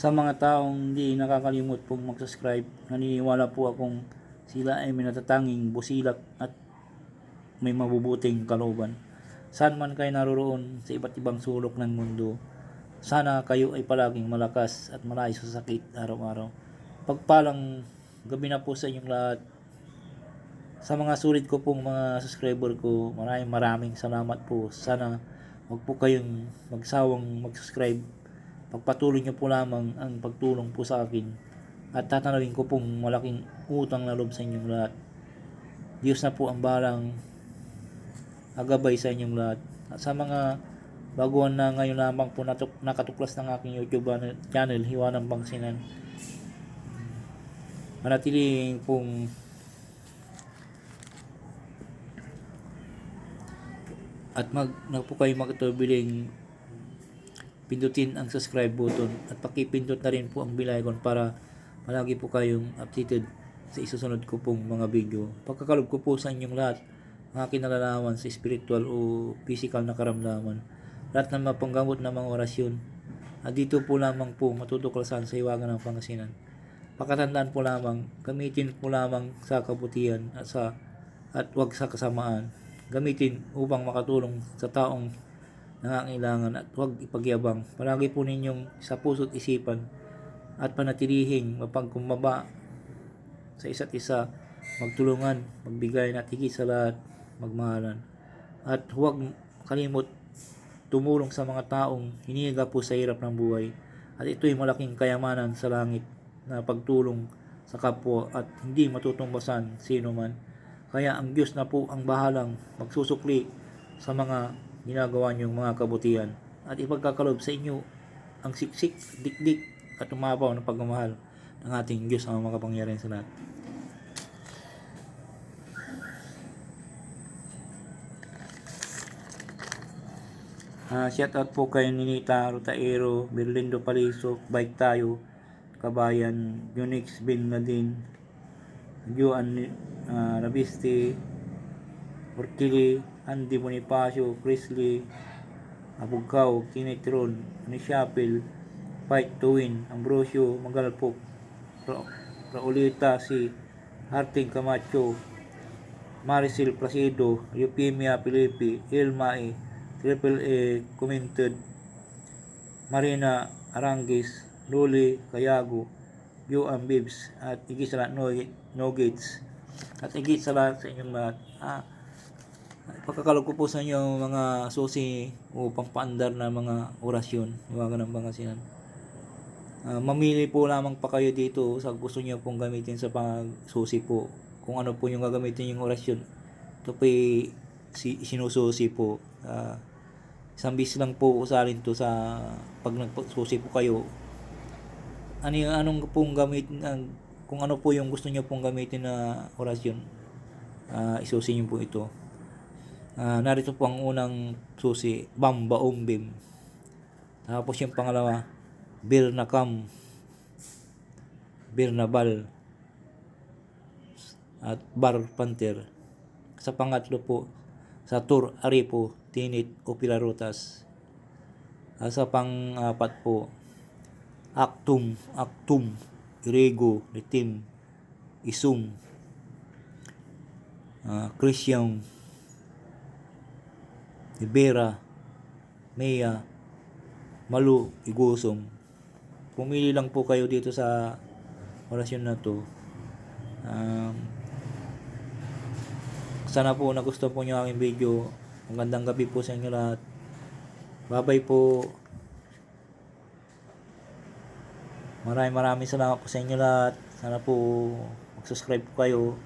Sa mga taong hindi nakakalimot pong mag-subscribe, naniniwala po akong sila ay may natatanging busilak at may mabubuting kalooban. Saan man kayo naroroon sa iba't ibang sulok ng mundo, sana kayo ay palaging malakas at malayo sa sakit araw-araw. Pagpalang gabi na po sa inyong lahat. Sa mga sulit ko pong mga subscriber ko, maraming maraming salamat po. Sana wag po kayong magsawang mag-subscribe. Pagpatuloy niyo po lamang ang pagtulong po sa akin. At tatanawin ko pong malaking utang na loob sa inyong lahat. Diyos na po ang balang agabay sa inyong lahat. At sa mga baguhan na ngayon lamang po natuk- nakatuklas ng aking YouTube channel, Hiwa ng Pangsinan. Manatiling pong at mag na po kayo magtubiling pindutin ang subscribe button at pakipindot na rin po ang bell icon para palagi po kayong updated sa isusunod ko pong mga video. Pagkakalob ko po sa inyong lahat mga kinalalaman sa spiritual o physical na karamdaman. Lahat ng mapanggamot na mga orasyon. At dito po lamang po matutuklasan sa iwagan ng pangasinan. Pakatandaan po lamang, gamitin po lamang sa kabutihan at sa at wag sa kasamaan. Gamitin upang makatulong sa taong nangangailangan at huwag ipagyabang. Palagi po ninyong sa puso't isipan at panatilihing mapagkumbaba sa isa't isa, magtulungan, magbigay at higit sa lahat, magmahalan. At huwag kalimot tumulong sa mga taong hinihiga po sa hirap ng buhay. At ito'y malaking kayamanan sa langit na pagtulong sa kapwa at hindi matutumbasan sino man. Kaya ang Diyos na po ang bahalang magsusukli sa mga ginagawa niyong mga kabutihan at ipagkakalob sa inyo ang siksik, dikdik at umabaw ng pagmamahal ng ating Diyos ang makapangyarihan sa lahat. Ah, shout out po kay Ninita Rotaero, Berlindo Palisok, Bike Tayo, Kabayan, Unix Bin Ladin, Juan uh, Rabiste, Ortili, Andy Bonifacio, Lee, Abugao, Kinetron, Anishapil, Fight to Win, Ambrosio, Magalpok, Ra Raulita, si Harting Camacho, Maricel Placido, Eupemia Pilipi, Ilmae, Triple A Commented, Marina Arangis, Luli Kayago, Joan Bibs, at higit sa lahat no, no Gates. At higit sa sa inyong lahat. Ah, pagkakalog ko po sa inyo mga susi upang paandar na mga orasyon. Iwagan ng pangasinan. Ah, mamili po lamang pa kayo dito sa gusto niyo pong gamitin sa pagsusi po. Kung ano po yung gagamitin yung orasyon. Ito po si, sinususi po. Ah, isang bis lang po usalin to sa pag nagsusi po kayo. Ano yung anong pong gamit ang kung ano po yung gusto niyo pong gamitin na orasyon. Ah, isusi niyo po ito. Ah, narito po ang unang susi, Bamba Umbim. Tapos yung pangalawa, Birnakam. Birnabal. At Bar Panther. Sa pangatlo po, Satur Aripo, Tinit o Pilarutas. At sa pang-apat po, Actum, Actum, Irego, Litim, Isum, uh, Christian, Ibera, Mea, Malu, Igusong. Pumili lang po kayo dito sa orasyon na to. Um, sana po nagustuhan po nyo aking video. Magandang gabi po sa inyo lahat. Bye-bye po. Maraming maraming salamat po sa inyo lahat. Sana po mag-subscribe po kayo.